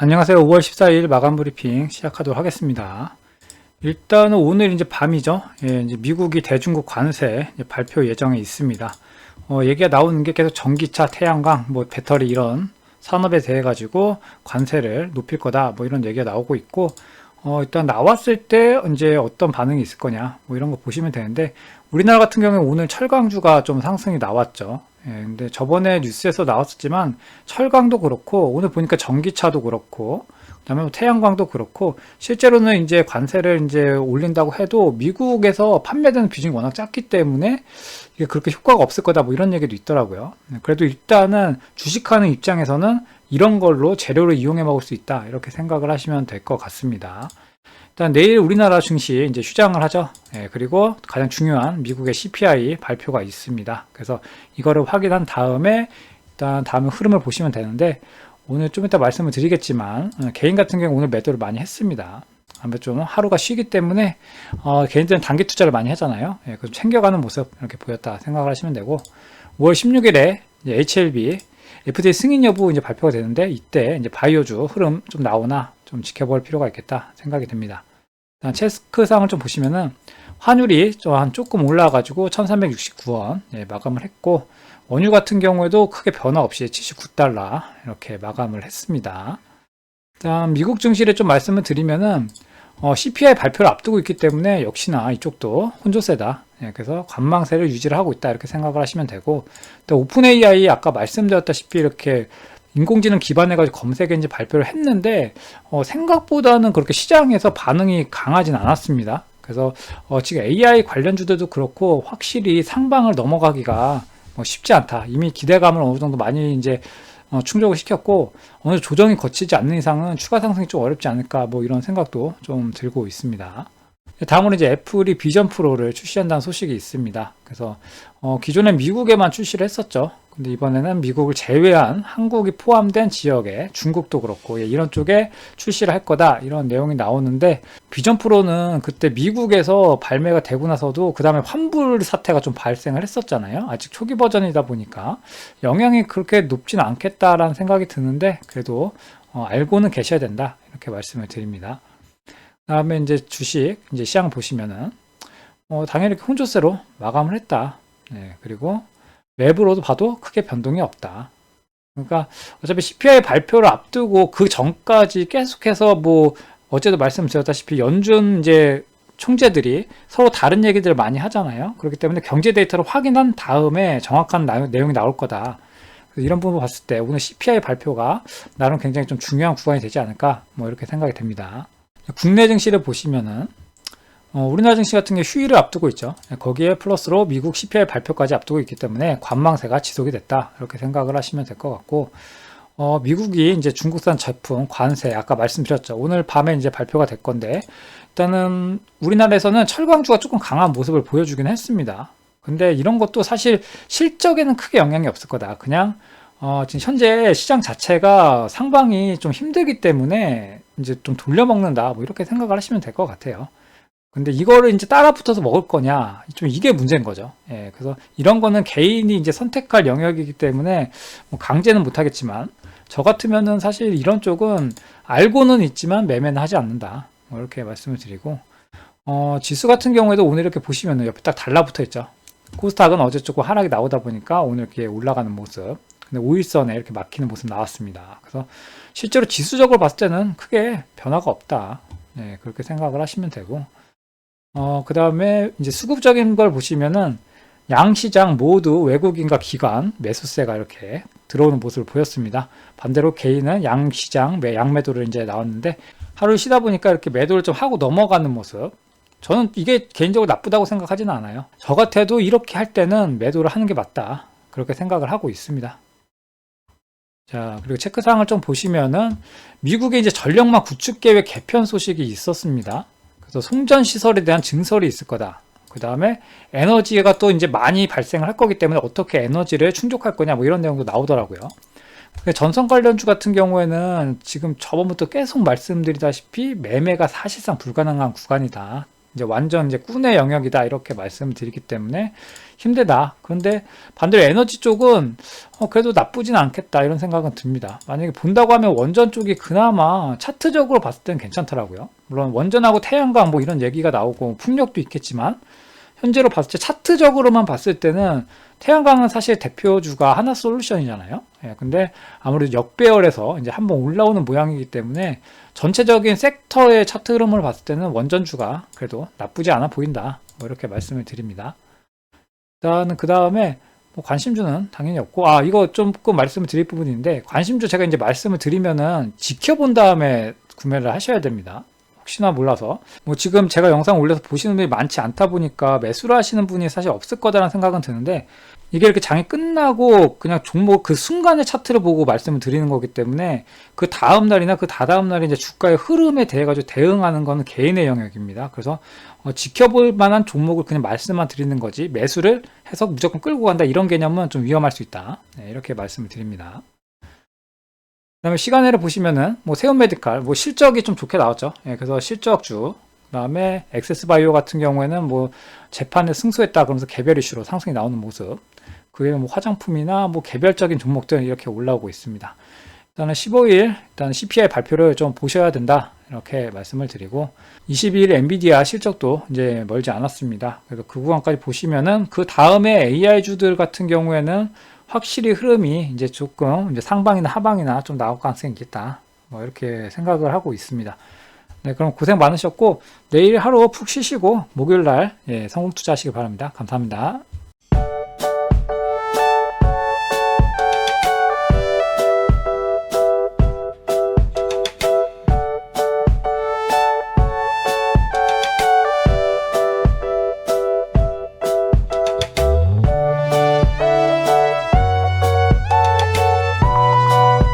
안녕하세요. 5월 14일 마감 브리핑 시작하도록 하겠습니다. 일단은 오늘 이제 밤이죠. 예, 이제 미국이 대중국 관세 발표 예정에 있습니다. 어, 얘기가 나오는 게 계속 전기차, 태양광, 뭐 배터리 이런 산업에 대해 가지고 관세를 높일 거다. 뭐 이런 얘기가 나오고 있고, 어, 일단 나왔을 때 이제 어떤 반응이 있을 거냐. 뭐 이런 거 보시면 되는데, 우리나라 같은 경우에 오늘 철강주가 좀 상승이 나왔죠. 예, 근데 저번에 뉴스에서 나왔었지만 철강도 그렇고 오늘 보니까 전기차도 그렇고 그다음에 뭐 태양광도 그렇고 실제로는 이제 관세를 이제 올린다고 해도 미국에서 판매되는 비중이 워낙 작기 때문에 이게 그렇게 효과가 없을 거다 뭐 이런 얘기도 있더라고요. 네, 그래도 일단은 주식하는 입장에서는 이런 걸로 재료를 이용해 먹을 수 있다 이렇게 생각을 하시면 될 것 같습니다. 일단 내일 우리나라 증시 이제 휴장을 하죠. 예, 그리고 가장 중요한 미국의 CPI 발표가 있습니다. 그래서 이거를 확인한 다음에 일단 다음에 흐름을 보시면 되는데 오늘 좀 이따 말씀을 드리겠지만 어, 개인 같은 경우 오늘 매도를 많이 했습니다. 아무래도 좀 하루가 쉬기 때문에 어, 개인들은 단기 투자를 많이 하잖아요. 예, 그래서 챙겨가는 모습 이렇게 보였다 생각을 하시면 되고 5월 16일에 HLB FDA 승인 여부 이제 발표가 되는데 이때 이제 바이오주 흐름 좀 나오나 좀 지켜볼 필요가 있겠다 생각이 듭니다. 일단 체크상을 좀 보시면은 환율이 좀한 조금 올라가지고 1369원 예, 마감을 했고 원유 같은 경우에도 크게 변화 없이 79달러 이렇게 마감을 했습니다. 일단 미국 증시를 좀 말씀을 드리면은 어, CPI 발표를 앞두고 있기 때문에 역시나 이쪽도 혼조세다. 예, 그래서 관망세를 유지를 하고 있다 이렇게 생각을 하시면 되고 또 오픈 AI 아까 말씀드렸다시피 이렇게 인공지능 기반해가지고 검색 엔진 발표를 했는데 어, 생각보다는 그렇게 시장에서 반응이 강하진 않았습니다. 그래서 어, 지금 AI 관련 주들도 그렇고 확실히 상방을 넘어가기가 뭐 쉽지 않다. 이미 기대감을 어느 정도 많이 이제 어, 충족을 시켰고 어느 조정이 거치지 않는 이상은 추가 상승이 좀 어렵지 않을까 뭐 이런 생각도 좀 들고 있습니다. 다음으로 이제 애플이 비전 프로를 출시한다는 소식이 있습니다. 그래서 어, 기존에 미국에만 출시를 했었죠. 근데 이번에는 미국을 제외한 한국이 포함된 지역에 중국도 그렇고 예, 이런 쪽에 출시를 할 거다 이런 내용이 나오는데 비전 프로는 그때 미국에서 발매가 되고 나서도 그 다음에 환불 사태가 좀 발생을 했었잖아요. 아직 초기 버전이다 보니까 영향이 그렇게 높지는 않겠다라는 생각이 드는데 그래도 어, 알고는 계셔야 된다 이렇게 말씀을 드립니다. 다음에 이제 주식 이제 시장 보시면은 어, 당연히 혼조세로 마감을 했다. 네, 그리고 맵으로도 봐도 크게 변동이 없다. 그러니까 어차피 CPI 발표를 앞두고 그 전까지 계속해서 뭐 어제도 말씀드렸다시피 연준 이제 총재들이 서로 다른 얘기들을 많이 하잖아요. 그렇기 때문에 경제 데이터를 확인한 다음에 정확한 나, 내용이 나올 거다. 이런 부분 봤을 때 오늘 CPI 발표가 나름 굉장히 좀 중요한 구간이 되지 않을까 뭐 이렇게 생각이 됩니다. 국내 증시를 보시면은 어, 우리나라 증시 같은 게 휴일을 앞두고 있죠. 거기에 플러스로 미국 CPI 발표까지 앞두고 있기 때문에 관망세가 지속이 됐다. 이렇게 생각을 하시면 될 것 같고, 어, 미국이 이제 중국산 제품 관세, 아까 말씀드렸죠. 오늘 밤에 이제 발표가 될 건데, 일단은 우리나라에서는 철강주가 조금 강한 모습을 보여주긴 했습니다. 근데 이런 것도 사실 실적에는 크게 영향이 없을 거다. 그냥, 어, 지금 현재 시장 자체가 상방이 좀 힘들기 때문에 이제 좀 돌려먹는다. 뭐 이렇게 생각을 하시면 될 것 같아요. 근데 이거를 이제 따라 붙어서 먹을 거냐 좀 이게 문제인 거죠. 예, 그래서 이런 거는 개인이 이제 선택할 영역이기 때문에 뭐 강제는 못하겠지만 저 같으면은 사실 이런 쪽은 알고는 있지만 매매는 하지 않는다. 뭐 이렇게 말씀을 드리고 어, 지수 같은 경우에도 오늘 이렇게 보시면은 옆에 딱 달라붙어 있죠. 코스닥은 어제 조금 하락이 나오다 보니까 오늘 이렇게 올라가는 모습. 근데 5일선에 이렇게 막히는 모습 나왔습니다. 그래서 실제로 지수적으로 봤을 때는 크게 변화가 없다. 네, 그렇게 생각을 하시면 되고 어, 그 다음에 이제 수급적인 걸 보시면은 양시장 모두 외국인과 기관 매수세가 이렇게 들어오는 모습을 보였습니다. 반대로 개인은 양시장 매, 양매도를 이제 나왔는데 하루 쉬다 보니까 이렇게 매도를 좀 하고 넘어가는 모습. 저는 이게 개인적으로 나쁘다고 생각하지는 않아요. 저 같아도 이렇게 할 때는 매도를 하는 게 맞다. 그렇게 생각을 하고 있습니다. 자, 그리고 체크사항을 좀 보시면은 미국의 이제 전력망 구축 계획 개편 소식이 있었습니다. 그래서 송전 시설에 대한 증설이 있을 거다. 그 다음에 에너지가 또 이제 많이 발생을 할 거기 때문에 어떻게 에너지를 충족할 거냐 뭐 이런 내용도 나오더라고요. 전선 관련주 같은 경우에는 지금 저번부터 계속 말씀드리다시피 매매가 사실상 불가능한 구간이다. 이제 완전 이제 꾼의 영역이다 이렇게 말씀드리기 때문에 힘들다. 그런데 반대로 에너지 쪽은 어, 그래도 나쁘진 않겠다 이런 생각은 듭니다. 만약에 본다고 하면 원전 쪽이 그나마 차트적으로 봤을 때는 괜찮더라고요. 물론 원전하고 태양광 뭐 이런 얘기가 나오고 풍력도 있겠지만 현재로 봤을 때 차트적으로만 봤을 때는 태양광은 사실 대표주가 하나 솔루션이잖아요. 예, 근데 아무래도 역배열에서 이제 한번 올라오는 모양이기 때문에 전체적인 섹터의 차트 흐름을 봤을 때는 원전주가 그래도 나쁘지 않아 보인다. 뭐 이렇게 말씀을 드립니다. 일단은 그 다음에 뭐 관심주는 당연히 없고 아 이거 조금 말씀을 드릴 부분인데 관심주 제가 이제 말씀을 드리면은 지켜본 다음에 구매를 하셔야 됩니다. 혹시나 몰라서 뭐 지금 제가 영상 올려서 보시는 분이 많지 않다 보니까 매수를 하시는 분이 사실 없을 거다라는 생각은 드는데 이게 이렇게 장이 끝나고 그냥 종목 그 순간의 차트를 보고 말씀을 드리는 거기 때문에 그 다음 날이나 그 다다음 날에 이제 주가의 흐름에 대해 가지고 대응하는 거는 개인의 영역입니다. 그래서 어, 지켜볼 만한 종목을 그냥 말씀만 드리는 거지 매수를 해서 무조건 끌고 간다 이런 개념은 좀 위험할 수 있다. 네, 이렇게 말씀을 드립니다. 그다음에 시간외를 보시면은 뭐 세운 메디칼 뭐 실적이 좀 좋게 나왔죠. 예, 그래서 실적주 그다음에 엑세스바이오 같은 경우에는 뭐 재판에 승소했다 그러면서 개별 이슈로 상승이 나오는 모습. 그 외에 뭐 화장품이나 뭐 개별적인 종목들 이렇게 올라오고 있습니다. 일단은 15일 일단 CPI 발표를 좀 보셔야 된다 이렇게 말씀을 드리고 22일 엔비디아 실적도 이제 멀지 않았습니다. 그래서 그 구간까지 보시면은 그 다음에 AI 주들 같은 경우에는 확실히 흐름이 이제 조금 이제 상방이나 하방이나 좀 나올 가능성이 있겠다. 뭐 이렇게 생각을 하고 있습니다. 네, 그럼 고생 많으셨고 내일 하루 푹 쉬시고 목요일 날 예, 성공 투자하시기 바랍니다. 감사합니다.